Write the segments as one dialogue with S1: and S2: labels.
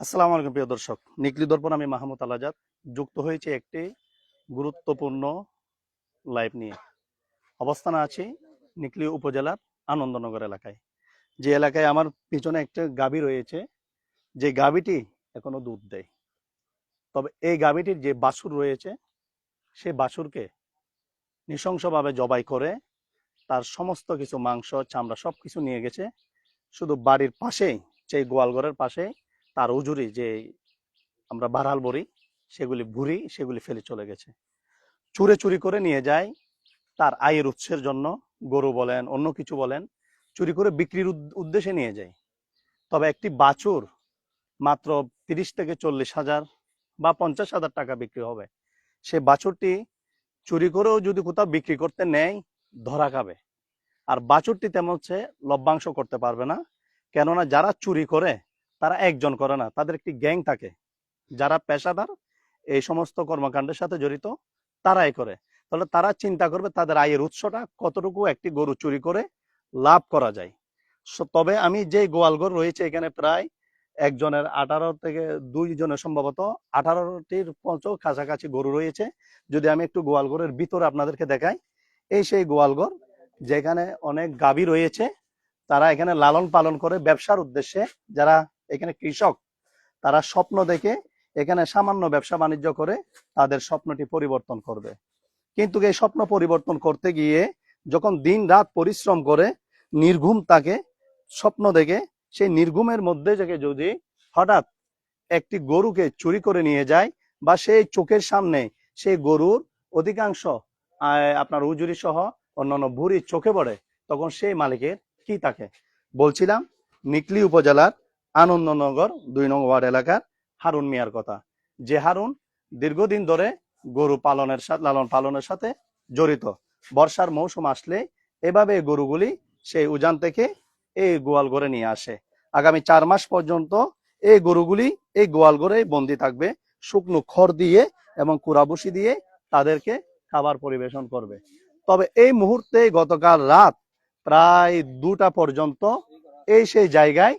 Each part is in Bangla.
S1: আসসালামু আলাইকুম প্রিয় দর্শক। নিকলি দর্পণ আমি মাহমুদ আলাজাদ। যুক্ত হয়েছে একটি গুরুত্বপূর্ণ লাইভ নিয়ে। অবস্থান আছি নিকলি উপজেলার আনন্দনগর এলাকায়। যে এলাকায় আমার পিছনে একটা গাবি রয়েছে, যে গাভীটি এখনও দুধ দেয়। তবে এই গাভীটির যে বাছুর রয়েছে সেই বাছুরকে নৃশংসভাবে জবাই করে তার সমস্ত কিছু মাংস, চামড়া সব কিছু নিয়ে গেছে। শুধু বাড়ির পাশেই, সেই গোয়ালঘরের পাশেই তার উজুরি যে আমরা বাড়াল বড়ি, সেগুলি ভুরি সেগুলি ফেলে চলে গেছে। চুরে চুরি করে নিয়ে যায় তার আয়ের উৎসের জন্য, গরু বলেন, অন্য কিছু বলেন, চুরি করে বিক্রির উদ্দেশ্যে নিয়ে যায়। তবে একটি বাছুর মাত্র তিরিশ থেকে চল্লিশ হাজার বা পঞ্চাশ হাজার টাকা বিক্রি হবে। সে বাছুরটি চুরি করেও যদি কোথাও বিক্রি করতে নেয়, ধরা খাবে। আর বাছুরটি তেমন হচ্ছে লভ্যাংশ করতে পারবে না। কেননা যারা চুরি করে তারা একজন করে না, তাদের একটি গ্যাং থাকে। যারা পেশাদার, এই সমস্ত কর্মকাণ্ডের সাথে জড়িত, তারাই করে। তাহলে তারা চিন্তা করবে তাদের আয়ের উৎসটা কতটুকু একটি গরু চুরি করে লাভ করা যায়। তবে আমি যে গোয়ালঘর রয়েছে এখানে প্রায় একজনের আঠারো থেকে দুই জনের সম্ভবত আঠারোটির পঞ্চ কাছাকাছি গরু রয়েছে। যদি আমি একটু গোয়াল গোয়ালঘরের ভিতরে আপনাদেরকে দেখাই, এই সেই গোয়ালঘর যেখানে অনেক গাভী রয়েছে, তারা এখানে লালন পালন করে ব্যবসার উদ্দেশ্যে যারা এখানে কৃষক, তারা স্বপ্ন দেখে এখানে সামান্য ব্যবসা বাণিজ্য করে তাদের স্বপ্নটি পরিবর্তন করবে। কিন্তু এই স্বপ্ন পরিবর্তন করতে গিয়ে যখন দিন রাত পরিশ্রম করে, নির্ঘুম তাকে স্বপ্ন দেখে, সেই নির্ঘুমের মধ্যে থেকে যদি হঠাৎ একটি গরুকে চুরি করে নিয়ে যায় বা সেই চোখের সামনে সেই গরুর অধিকাংশ আপনার উজুরি সহ অন্যান্য ভুড়ি চোখে পড়ে, তখন সেই মালিকের কি থাকে বলছিলাম, নিকলি উপজেলার আনন্দনগর দুই নং ওয়ার্ড এলাকার হারুন মিয়ার কথা। যে হারুন দীর্ঘদিন ধরে গরু পালনের সাথে লালন পালনের সাথে জড়িত। বর্ষার মৌসুম আসলে এভাবে গরুগুলি সেই উজান থেকে এই গোয়াল ঘরে নিয়ে আসে। আগামী চার মাস পর্যন্ত এই গরুগুলি এই গোয়াল ঘরে বন্দি থাকবে। শুকনো খড় দিয়ে এবং কুড়াবুসি দিয়ে তাদেরকে খাবার পরিবেশন করবে। তবে এই মুহূর্তে গতকাল রাত প্রায় দুটা পর্যন্ত এই সেই জায়গায়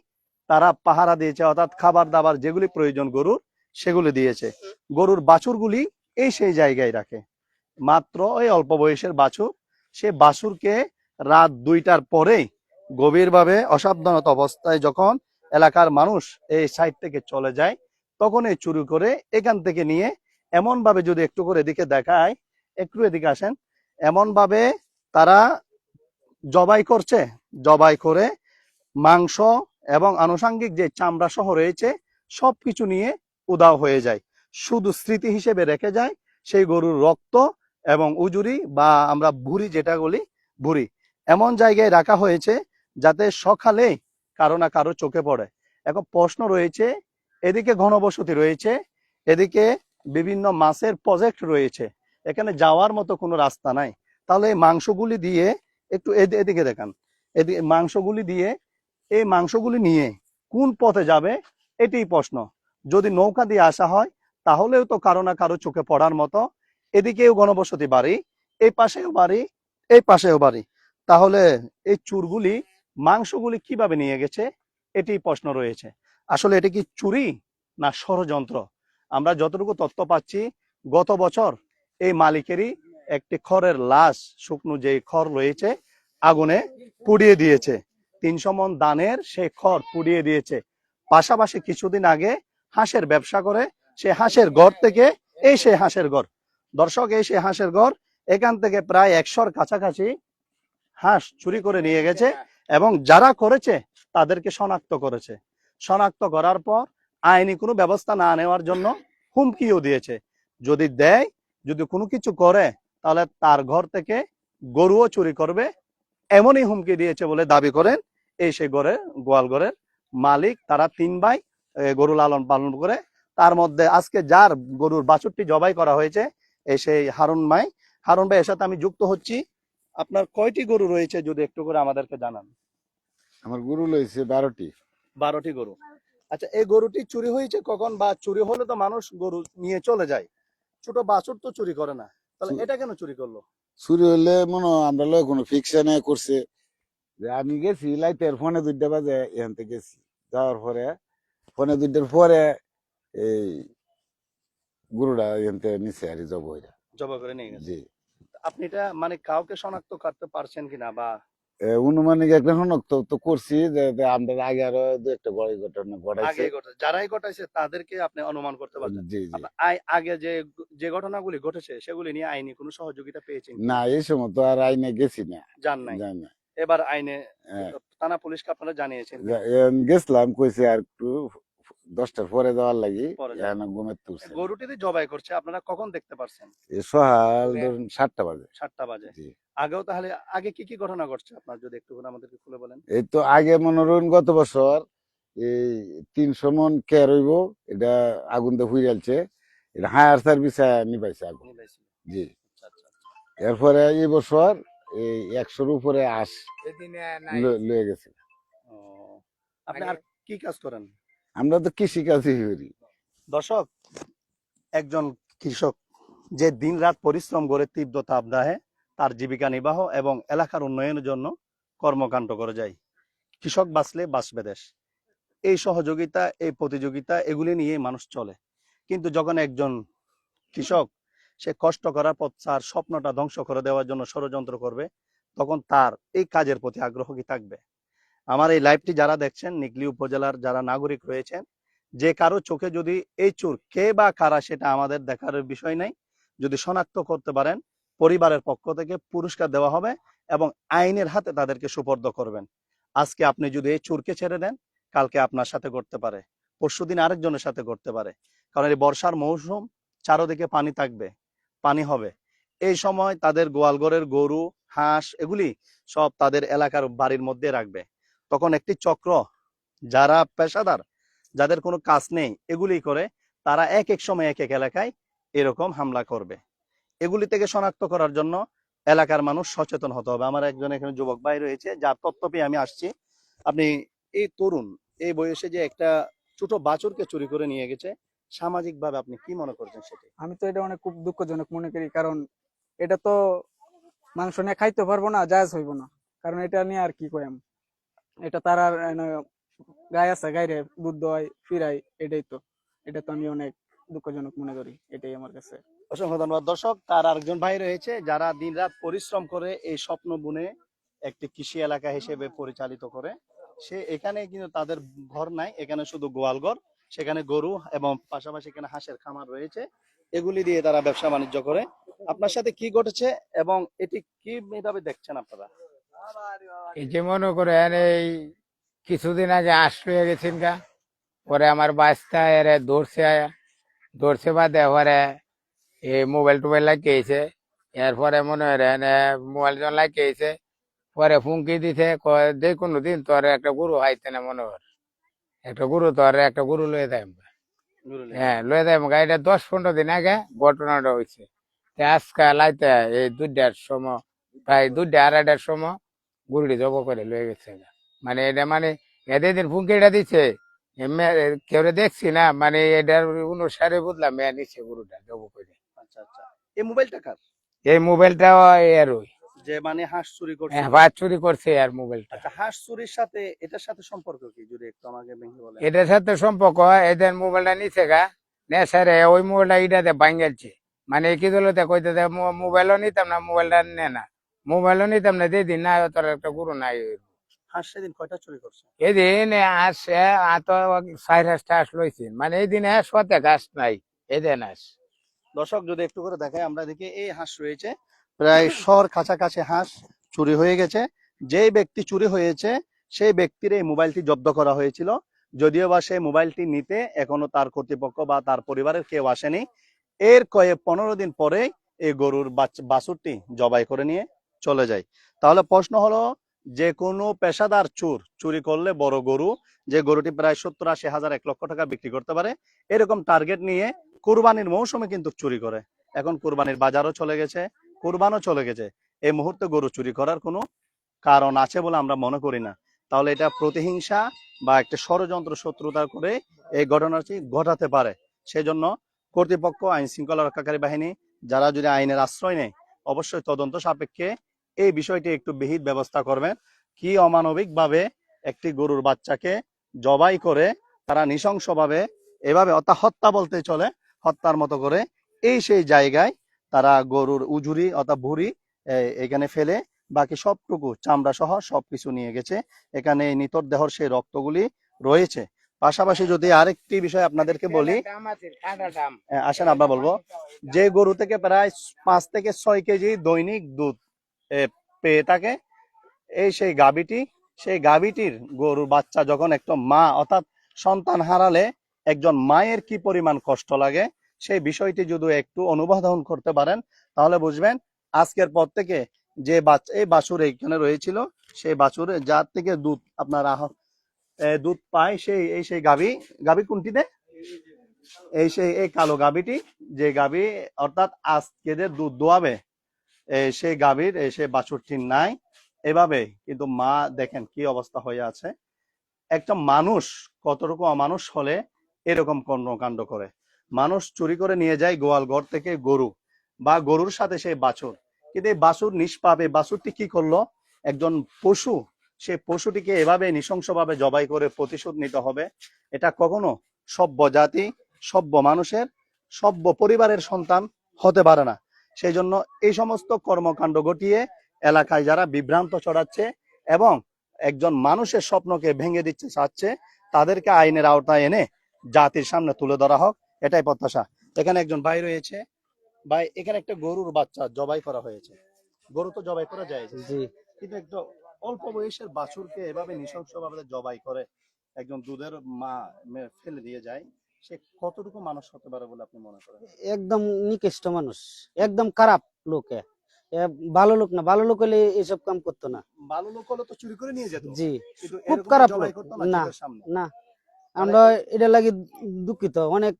S1: তারা পাহারা দিয়েছে, অর্থাৎ খাবার দাবার যেগুলি প্রয়োজন গরুর, সেগুলি দিয়েছে। গরুর বাছুরগুলি এই সেই জায়গায় রাখে। মাত্র ওই অল্প বয়সের বাছুর, সে বাছুরকে রাত দুইটার পরেই গভীরভাবে অসাবধানত অবস্থায় যখন এলাকার মানুষ এই সাইড থেকে চলে যায় তখন এই চুরি করে এখান থেকে নিয়ে এমন ভাবে যদি একটু করে এদিকে দেখায়, একটু এদিকে আসেন এমন ভাবে তারা জবাই করছে। জবাই করে মাংস এবং আনুষাঙ্গিক যে চামড়া সহ রয়েছে, সবকিছু নিয়ে উদাও হয়ে যায়। শুধু স্মৃতি হিসেবে রেখে যায় সেই গরুর রক্ত এবং উজুরি বা আমরা ভুড়ি যেটা বলি ভুড়ি এমন জায়গায় রাখা হয়েছে যাতে সকালে কারও না কারও চোখে পড়ে। এখন প্রশ্ন রয়েছে, এদিকে ঘনবসতি রয়েছে, এদিকে বিভিন্ন মাছের প্রজেক্ট রয়েছে। এখানে যাওয়ার মতো কোনো রাস্তা নাই। তাহলে মাংসগুলি দিয়ে একটু এদি- এদিকে দেখান। এদিকে মাংসগুলি দিয়ে এই মাংসগুলি নিয়ে কোন পথে যাবে এটাই প্রশ্ন। যদি নৌকা দিয়ে আসা হয়, তাহলেও তো কারও না কারও চোখে পড়ার মতো। এদিকেও গণবসতি বাড়ি, এই পাশেও বাড়ি, এই পাশেও বাড়ি। তাহলে এই চুরগুলি, মাংসগুলি কীভাবে নিয়ে গেছে এটি প্রশ্ন রয়েছে। আসলে এটি কি চুরি না ষড়যন্ত্র? আমরা যতটুকু তথ্য পাচ্ছি, গত বছর এই মালিকেরই একটি খড়ের লাশ, শুকনো যে খড় রয়েছে, আগুনে পুড়িয়ে দিয়েছে। তিনশো মন দানের সে খড় পুড়িয়ে দিয়েছে। পাশাপাশি কিছুদিন আগে হাঁসের ব্যবসা করে সে হাঁসের ঘর থেকে এই সে হাঁসের ঘর দর্শক, এই সে হাঁসের ঘর এখান থেকে প্রায় একশোর কাছাকাছি হাঁস চুরি করে নিয়ে গেছে এবং যারা করেছে তাদেরকে শনাক্ত করেছে। শনাক্ত করার পর আইনি কোনো ব্যবস্থা না নেওয়ার জন্য হুমকিও দিয়েছে। যদি দেয়, যদি কোনো কিছু করে, তাহলে তার ঘর থেকে গরুও চুরি করবে এমনই হুমকি দিয়েছে বলে দাবি করেন এই সেই ঘরের গোয়াল ঘরের মালিক। তারা তিন ভাই গরু লালন পালন করে। তার মধ্যে আজকে যার গরুর বাছুরটি জবাই করা হয়েছে এই সেই হারুন মাই। হারুন ভাই এর সাথে আমি যুক্ত হচ্ছি। আপনার কয়টি গরু রয়েছে যদি একটু করে আমাদেরকে জানান?
S2: আমার গরু রয়েছে বারোটি।
S1: বারোটি গরু। আচ্ছা এই গরুটি চুরি হয়েছে কখন বা চুরি হলে তো মানুষ গরু নিয়ে চলে যায়। ছোট বাছুর তো চুরি করে না। তাহলে এটা কেন চুরি করল?
S2: চুরি হইলে মনে আমরা লয় কোনো ফিকশনে করছে। যে আমি গেছি লাইটের ফোনে দুইটা বাজে এখান থেকে গেছি। যাওয়ার পরে ফোনে দুইটার পরে এই গরুটা থেকে নিচে আর জব হইরা
S1: জবা করে নিয়ে গেছে।
S2: জি।
S1: আপনি এটা মানে কাউকে শনাক্ত করতে পারছেন কিনা বা
S2: অনুমানিক একটা শনাক্ত তো করছি যে আমাদের আমরা আগে আরও দু একটা বড় ঘটনা ঘটাইছে।
S1: যারাই ঘটাইছে তাদেরকে আপনি অনুমান করতে পারছেন
S2: জি জি।
S1: আগে যে যে ঘটনাগুলি ঘটেছে সেগুলি নিয়ে আইনি কোনো সহযোগিতা পেয়েছেন
S2: না এই সময় তো আর আইনে গেছি না।
S1: জান নাই।
S2: জান না
S1: এবার আইনে
S2: হ্যাঁ,
S1: থানা পুলিশকে আপনারা জানিয়েছেন।
S2: গেছিলাম কইছে আর একটু দশটার পরে যাওয়ার লাগি। এখন ঘুমের তুলছে
S1: গরুটিতে জবাই করছে আপনারা কখন দেখতে পারছেন?
S2: সকাল ধরুন সাতটা বাজে।
S1: সাতটা বাজে। আগেও তাহলে আগে কি কি ঘটনা ঘটছে? আপনার যদি একটু আমাদেরকে খুলে বলেন।
S2: এই তো আগে মনোরঞ্জন গত বছর এই তিনশো মন কে রইব এটা আগুন দিয়ে হুইরালছে এটা হায়ার সার্ভিস নিবাইছে আগুন। জি।
S1: আচ্ছা, আচ্ছা, আচ্ছা।
S2: এরপরে এই বছর এই একশোর উপরে আস লয়ে গেছে।
S1: ও, আপনি আর কি কাজ করেন?
S2: আমরা তো কৃষি কাজই করি।
S1: দর্শক, একজন কৃষক যে দিনরাত পরিশ্রম করে তীব্র তাপদাহে তার জীবিকা নির্বাহ এবং এলাকার উন্নয়নের জন্য কর্মকাণ্ড করে যায়। কৃষক বাঁচলে বাঁচবে দেশ। এই সহযোগিতা, এই প্রতিযোগিতা, এগুলি নিয়ে মানুষ চলে। কিন্তু যখন একজন কৃষক সে কষ্ট করার পর তার স্বপ্নটা ধ্বংস করে দেওয়ার জন্য ষড়যন্ত্র করবে, তখন তার এই কাজের প্রতি আগ্রহ কি থাকবে? আমার এই লাইভটি যারা দেখছেন নিকলি উপজেলার যারা নাগরিক রয়েছেন, যে কারও চোখে যদি এই চোর কে বা কারা সেটা আমাদের দেখার বিষয় নাই, যদি শনাক্ত করতে পারেন, পরিবারের পক্ষ থেকে পুরস্কার দেওয়া হবে এবং আইনের হাতে তাদেরকে সুপর্দ করবেন। আজকে আপনি যদি এই চোরকে ছেড়ে দেন, কালকে আপনার সাথে করতে পারে পরশুদিন আরেকজনের সাথে করতে পারে। কারণ এই বর্ষার মৌসুম, চারোদিকে পানি থাকবে, পানি হবে। এই সময় তাদের গোয়ালঘরের গরু, হাঁস, এগুলি সব তাদের এলাকার বাড়ির মধ্যে রাখবে। তখন একটি চক্র, যারা পেশাদার, যাদের কোনো কাজ নেই, এগুলি করে তারা এক এক সময় এক এক এলাকায় এরকম হামলা করবে। এগুলি থেকে শনাক্ত করার জন্য এলাকার মানুষ সচেতন হতে হবে। আমার একজন এখানে যুবক ভাই রয়েছে, যার তথ্য পেয়ে আমি আসছি। আপনি এই তরুণ, এই বয়সে যে একটা ছোট বাছুরকে চুরি করে নিয়ে গেছে সামাজিক ভাবে আপনি কি মনে করছেন সেটা?
S3: আমি তো এটা অনেক খুব দুঃখজনক মনে করি, কারণ এটা তো মাংস নিয়ে খাইতে পারব না, জায়জ হইব না। কারণ এটা নিয়ে আর কি কইম? এটা তার আর গায়ে আছে, গায়ে দুধ দোয়াই ফিরাই এটাই তো। এটা তো আমি অনেক দুঃখজনক মনে করি, এটাই আমার কাছে।
S1: অসংখ্য ধন্যবাদ। দর্শক, তার আরেকজন ভাই রয়েছে, যারা দিনরাত পরিশ্রম করে এই স্বপ্ন বুনে একটি কৃষি এলাকা হিসেবে পরিচালিত করে। সে এখানে কিন্তু তাদের ঘর নাই, এখানে শুধু গোয়াল ঘর সেখানে গরু এবং পাশাপাশি এখানে হাঁসের খামার রয়েছে। এগুলি দিয়ে তারা ব্যবসা বাণিজ্য করে। আপনার সাথে কি ঘটেছে এবং এটি কি ভাবে দেখছেন আপনারা?
S4: এই যে মনে করেন এই কিছুদিন আগে আসলো গেছেন গা পরে আমার বাচ্চা এর দৌড়ছে দৌড়ছে বাদে পরে এই মোবাইল টোবাইল লাগিয়েছে এরপরে মনে করেন মোবাইল জন লাগিয়েছে পরে ফুঙ্কি দিছে যে কোনো দিন তোর একটা গরু হাইতে না মনে কর। একটা গরু তোর একটা গরু লয়ে দেয় হ্যাঁ লয়ে দেয় এটা দশ পনেরো দিন আগে ঘটনাটা হয়েছে তে আজকে লাইতে এই দুইটার সময় প্রায় দুইটা আড়াইটার সময় গরুটি জব করে লয়ে গেছে। মানে এটা মানে এদের দিচ্ছে এমনি কেউ দেখছি না মানে এটার অনুসারে বুঝলাম এ নিচ্ছে গরুটা জব করে।
S1: আচ্ছা আচ্ছা। এই মোবাইলটা কার?
S4: এই মোবাইলটাও এর ওই
S1: যে মানে হাঁস চুরি করছে।
S4: হ্যাঁ, বাদ চুরি করছে আর মোবাইলটা।
S1: আচ্ছা হাঁস চুরির সাথে এটার সাথে সম্পর্ক কি? যদি একটু আমাকে ভেঙে বলেন।
S4: এটার সাথে সম্পর্ক এদের মোবাইলটা নিচ্ছে গা নেশারে ওই মোবাইলটা এটাতে ভাঙ্গেলছে মানে কি দলতে কইতে মোবাইলও নিতাম না মোবাইলটা নে না। মোবাইলও নিতাম না দিদি না তোর একটা গুরু নাই।
S1: হাঁস সেদিন কয়টা চুরি করছে?
S4: এদিন আসে আত চার হাঁসটা আস লইছেন। মানে এদিন সতে গাছ নাই এদিন আস
S1: দর্শক যদি একটু করে দেখায় আমরা দেখি এই হাঁস রয়েছে। প্রায় শহর কাছাকাছি হাঁস চুরি হয়ে গেছে। যেই ব্যক্তি চুরি হয়েছে সেই ব্যক্তির এই মোবাইলটি জব্দ করা হয়েছিল। যদিও বা সেই মোবাইলটি নিতে এখনও তার কর্তৃপক্ষ বা তার পরিবারের কেউ আসেনি। এর কয়েক পনেরো দিন পরে এই গরুর বাছুরটি জবাই করে নিয়ে চলে যায়। তাহলে প্রশ্ন হলো যে কোনো পেশাদার চোর চুরি করলে বড় গরু, যে গরুটি প্রায় সত্তর আশি হাজার এক লক্ষ টাকা বিক্রি করতে পারে, এরকম টার্গেট নিয়ে কুরবানির মৌসুমে কিন্তু চুরি করে। এখন কুরবানির বাজারও চলে গেছে, কুরবানও চলে গেছে। এই মুহূর্তে গরু চুরি করার কোনো কারণ আছে বলে আমরা মনে করি না। তাহলে এটা প্রতিহিংসা বা একটা ষড়যন্ত্র শত্রুতা করে এই ঘটনাটি ঘটাতে পারে। সেজন্য কর্তৃপক্ষ আইন শৃঙ্খলা রক্ষাকারী বাহিনী, যারা যদি আইনের আশ্রয় নেয়, অবশ্যই তদন্ত সাপেক্ষে এই বিষয়টি একটু বিহিত ব্যবস্থা করবেন। কি অমানবিক ভাবে একটি গরুর বাচ্চাকে জবাই করে তারা নৃশংসভাবে এভাবে অর্থাৎ হত্যা বলতে চলে হত্যার মতো করে এই সেই জায়গায় তারা গরুর উজুরি অর্থাৎ ভুড়ি এখানে ফেলে বাকি সবটুকু চামড়া সহ সবকিছু নিয়ে গেছে। এখানে নিতর দেহর সেই রক্তগুলি রয়েছে। পাশাপাশি যদি আরেকটি বিষয় আপনাদেরকে বলি আহ, আসেন আমরা বলব। যে গরু থেকে প্রায় পাঁচ থেকে ছয় কেজি দৈনিক দুধ পেয়ে থাকে। এই সেই গাবিটি সেই গাবিটির গরুর বাচ্চা যখন একটা মা অর্থাৎ সন্তান হারালে একজন মায়ের কি পরিমাণ কষ্ট লাগে, সেই বিষয়টি যদি একটু অনুবাদন করতে পারেন, তাহলে বুঝবেন আজকের পর থেকে যে বাচ্চা এই বাছুর এখানে রয়েছিল, সেই বাছুর যার থেকে দুধ আপনার দুধ পায় সেই, এই সেই গাবি গাবি কোনটিতে? এই সেই, এই কালো গাবিটি যে গাবি অর্থাৎ আজকে দুধ দোয়াবে। সেই গাভীর এ, সেই বাছুরটি নাই। এভাবে কিন্তু মা দেখেন কি অবস্থা হয়ে আছে। একটা মানুষ কতটুকু অমানুষ হলে এরকম কর্মকাণ্ড করে? মানুষ চুরি করে নিয়ে যায় গোয়াল ঘর থেকে গরু বা গরুর সাথে সেই বাছুর। কিন্তু এই বাছুর নিষ্পাপ বাছুরটি কি করল? একজন পশু সে পশুটিকে এভাবে নৃশংসভাবে জবাই করে প্রতিশোধ নিতে হবে। এটা কখনো সভ্য জাতি সভ্য মানুষের সভ্য পরিবারের সন্তান হতে পারে না। সেই জন্য এই সমস্ত কর্মকাণ্ড ঘটিয়ে এলাকায় যারা বিভ্রান্ত ছড়াচ্ছে এবং একজন মানুষের স্বপ্নকে ভেঙে দিচ্ছে চাচ্ছে তাদেরকে আইনের আওতায় এনে জাতির সামনে তুলে ধরা হোক এটাই প্রত্যাশা। এখানে একজন ভাই রয়েছে। ভাই এখানে একটা গরুর বাচ্চা জবাই করা হয়েছে। গরু তো জবাই করা যায়।
S5: জি।
S1: কিন্তু একটা অল্প বয়সের বাছুরকে এভাবে নৃশংসভাবে জবাই করে একজন দুধের মা ফেলে দিয়ে যায়। সে কতটুকু মানুষ হতে পারে বলে আপনি মনে করেন?
S5: একদম নিকৃষ্ট মানুষ একদম খারাপ লোক ভালো লোক না ভালো লোক হলে এসব কাম করতো না।
S1: ভালো লোক হলে তো চুরি করে নিয়ে যেত।
S5: জি খুব খারাপ লোক।
S1: না
S5: না। আমরা এটা লাগি দুঃখিত অনেক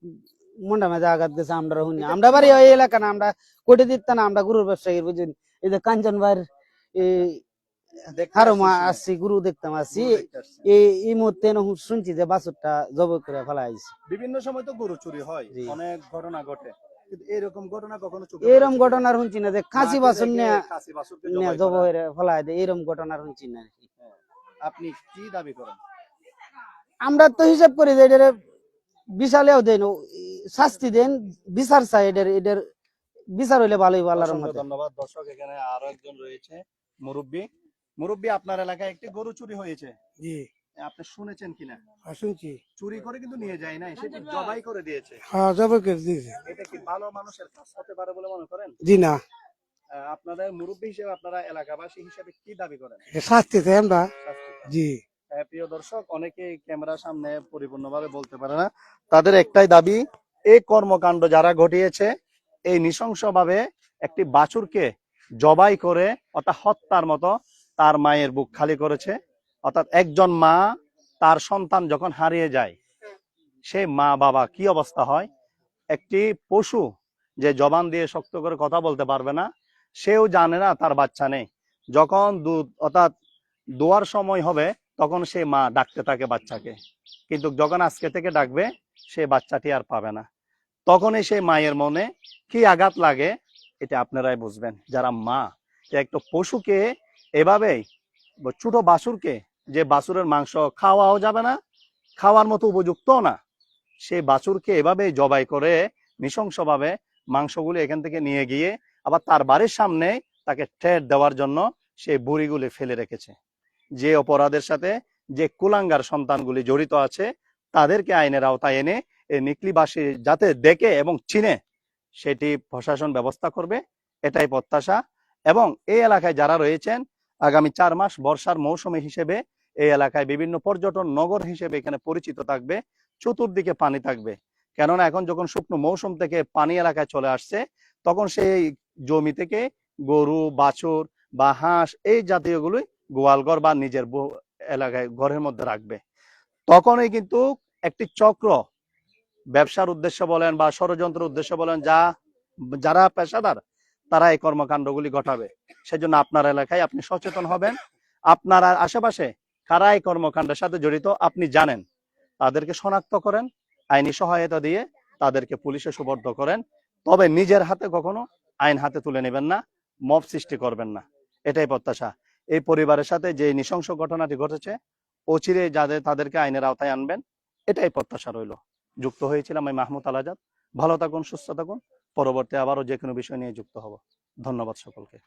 S5: মনটা মেজা আঘাত গেছে আমরা শুনি আমরা বাড়ি ওই এলাকা না আমরা কোটে দিত না আমরা গরুর ব্যবসায়ী বুঝুন এই যে কাঞ্চন ভাইয়ের
S1: দেখতে আসছি
S5: গুরু দেখতাম আসছি। এই মুহূর্তে শুনছি যে বাছুরটা জব করে ফেলা হয়েছে
S1: বিভিন্ন সময় তো গরু চুরি হয় অনেক ঘটনা ঘটে। এরকম ঘটনা কখনো?
S5: ঘটনার শুনছি না যে
S1: মাকে
S5: বাছুর নিয়ে জব হয়ে ফেলা ঘটনার শুনছি না
S1: আপনি কি দাবি করেন?
S5: আমরা তো হিসাব করি যে এটার বিচারেও দেন শাস্তি দেন বিচার চাই এদের এদের বিচার হইলে ভালোই ভালো আল্লাহর রহমতে।
S1: ধন্যবাদ। দর্শক এখানে আরও একজন রয়েছে মুরব্বী। মুরব্বী আপনার এলাকায় একটি গরু চুরি হয়েছে।
S6: জি।
S1: আপনি শুনেছেন কিনা?
S6: শুনছি।
S1: চুরি করে কিন্তু নিয়ে যায় নাই সেটা জবাই করে দিয়েছে।
S6: হ্যাঁ জবর করে দিয়েছে।
S1: এটা কি ভালো মানুষের কাজ হতে পারে বলে মনে করেন?
S6: জি না।
S1: আহ, আপনাদের মুরব্বী হিসেবে আপনারা এলাকাবাসী হিসেবে কি দাবি করেন?
S6: এ শাস্তি আমরা।
S1: শাস্তি।
S6: জি।
S1: আহ, প্রিয় দর্শক অনেকে ক্যামেরার সামনে পরিপূর্ণভাবে বলতে পারে না। তাদের একটাই দাবি এই কর্মকাণ্ড যারা ঘটিয়েছে এই নৃশংসভাবে একটি বাছুরকে জবাই করে অর্থাৎ হত্যার মতো তার মায়ের বুক খালি করেছে। অর্থাৎ একজন মা তার সন্তান যখন হারিয়ে যায় সেই মা বাবা কি অবস্থা হয়? একটি পশু যে জবান দিয়ে শক্ত করে কথা বলতে পারবে না, সেও জানে না তার বাচ্চা নেই। যখন দুধ, অর্থাৎ দোয়ার সময় হবে, তখন সে মা ডাকতে থাকে বাচ্চাকে। কিন্তু যখন আজকে থেকে ডাকবে, সে বাচ্চাটি আর পাবে না। তখনই সেই মায়ের মনে কি আঘাত লাগে, এটা আপনারাই বুঝবেন। যারা মা একটা পশুকে এভাবেই ছোট বাছুরকে যে বাছুরের মাংস খাওয়াও যাবে না, খাওয়ার মতো উপযুক্ত না সেই বাছুরকে এভাবে জবাই করে নৃশংসভাবে মাংসগুলি এখান থেকে নিয়ে গিয়ে আবার তার বাড়ির সামনে তাকে ঠেট দেওয়ার জন্য সেই বুড়িগুলি ফেলে রেখেছে। যে অপরাধের সাথে যে কুলাঙ্গার সন্তানগুলি জড়িত আছে, তাদেরকে আইনের আওতায় এনে এই নিকলিবাসী যাতে দেখে এবং চিনে, সেটি প্রশাসন ব্যবস্থা করবে, এটাই প্রত্যাশা। এবং এই এলাকায় যারা রয়েছেন আগামী চার মাস বর্ষার মৌসুমী হিসেবে এই এলাকায় বিভিন্ন পর্যটন নগর হিসেবে এখানে পরিচিত থাকবে, চতুর্দিকে পানি থাকবে। কেননা এখন যখন শুকনো মৌসুম থেকে পানি এলাকায় চলে আসছে, তখন সেই জমি থেকে গরু, বাছুর বা হাঁস এই জাতীয়গুলোই গোয়ালঘর বা নিজের এলাকায় ঘরের মধ্যে রাখবে। তখনই কিন্তু একটি চক্র ব্যবসার উদ্দেশ্য বলেন বা ষড়যন্ত্রের উদ্দেশ্য বলেন, যা, যারা পেশাদার তারা এই কর্মকাণ্ডগুলি ঘটাবে। সেজন্য আপনার এলাকায় আপনি সচেতন হবেন। আপনার আশেপাশে কারা এই কর্মকাণ্ডের সাথে জড়িত আপনি জানেন। তাদেরকে শনাক্ত করেন, আইনি সহায়তা দিয়ে তাদেরকে পুলিশে সুবর্দ করেন। তবে নিজের হাতে কখনো আইন হাতে তুলে নেবেন না, মব সৃষ্টি করবেন না। এটাই প্রত্যাশা। এই পরিবারের সাথে যে নৃশংস ঘটনাটি ঘটেছে, অচিরে যাদের তাদেরকে আইনের আওতায় আনবেন, এটাই প্রত্যাশা রইল। যুক্ত হয়েছিলাম আমি মাহমুদ আল আজাদ। ভালো থাকুন, সুস্থ থাকুন। পরবর্তী আবারও যে কোনো বিষয় নিয়ে যুক্ত হব। ধন্যবাদ সকলকে।